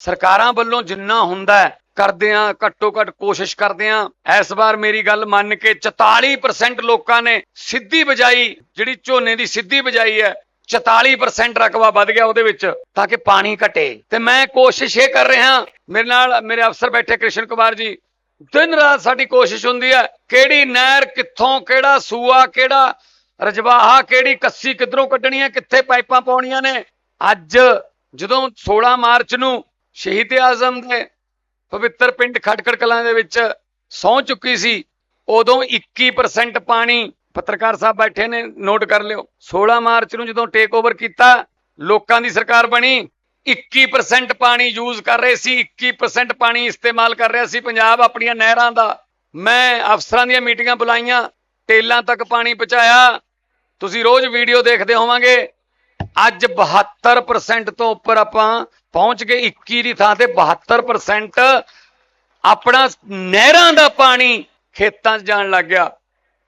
ਸਰਕਾਰਾਂ ਵੱਲੋਂ ਜਿੰਨਾ ਹੁੰਦਾ ਹੈ, ਕਰਦੇ ਆ ਘੱਟੋ ਘੱਟ ਕੋਸ਼ਿਸ਼ ਕਰਦੇ ਆ ਇਸ ਵਾਰ ਮੇਰੀ ਗੱਲ ਮੰਨ ਕੇ 44% ਲੋਕਾਂ ਨੇ ਸਿੱਧੀ ਬਜਾਈ ਜਿਹੜੀ ਝੋਨੇ ਦੀ ਸਿੱਧੀ ਬਜਾਈ ਹੈ 44% ਰਕਬਾ ਵੱਧ ਗਿਆ ਉਹਦੇ ਵਿੱਚ ਤਾਂ ਕਿ ਪਾਣੀ ਘਟੇ। ਤੇ ਮੈਂ ਕੋਸ਼ਿਸ਼ ਇਹ ਕਰ ਰਿਹਾ ਮੇਰੇ ਨਾਲ ਮੇਰੇ ਅਫਸਰ ਬੈਠੇ ਕ੍ਰਿਸ਼ਨ ਕੁਮਾਰ ਜੀ ਦਿਨ ਰਾਤ ਸਾਡੀ ਕੋਸ਼ਿਸ਼ ਹੁੰਦੀ ਹੈ ਕਿਹੜੀ ਨਹਿਰ ਕਿੱਥੋਂ ਕਿਹੜਾ ਸੂਆ ਕਿਹੜਾ ਰਜਵਾਹਾ ਕਿਹੜੀ ਕੱਸੀ ਕਿੱਧਰੋਂ ਕੱਢਣੀ ਹੈ ਕਿੱਥੇ ਪਾਈਪਾਂ ਪਾਉਣੀਆਂ ਨੇ। ਅੱਜ ਜਦੋਂ 16 ਮਾਰਚ ਨੂੰ ਸ਼ਹੀਦ ਆਜ਼ਮ ਦੇ ਪਵਿੱਤਰ ਪਿੰਡ ਖਟਕੜ ਕਲਾਂ ਦੇ ਵਿੱਚ ਸੌ ਚੁੱਕੀ ਸੀ, ਉਦੋਂ 21% ਪਾਣੀ ਪੱਤਰਕਾਰ ਸਾਹਿਬ ਬੈਠੇ ਨੇ, ਨੋਟ ਕਰ ਲਿਓ। 16 ਮਾਰਚ ਨੂੰ ਜਦੋਂ ਟੇਕ ਓਵਰ ਕੀਤਾ, ਲੋਕਾਂ ਦੀ ਸਰਕਾਰ ਬਣੀ 21% ਪਾਣੀ ਯੂਜ਼ ਕਰ ਰਹੇ ਸੀ 21% ਪਾਣੀ ਇਸਤੇਮਾਲ ਕਰ ਰਿਹਾ ਸੀ ਪੰਜਾਬ ਆਪਣੀਆਂ ਨਹਿਰਾਂ ਦਾ। ਮੈਂ ਅਫਸਰਾਂ ਦੀਆਂ ਮੀਟਿੰਗਾਂ ਬੁਲਾਈਆਂ, ਟੇਲਾਂ ਤੱਕ ਪਾਣੀ ਪਹੁੰਚਾਇਆ। ਤੁਸੀਂ ਰੋਜ਼ ਵੀਡੀਓ ਦੇਖਦੇ ਹੋਵਾਂਗੇ, ਅੱਜ 72% ਤੋਂ ਉੱਪਰ ਆਪਾਂ ਪਹੁੰਚ ਕੇ 21 ਦੀ ਥਾਂ ਤੇ 72% ਆਪਣਾ ਨਹਿਰਾਂ ਦਾ ਪਾਣੀ ਖੇਤਾਂ 'ਚ ਜਾਣ ਲੱਗ ਗਿਆ।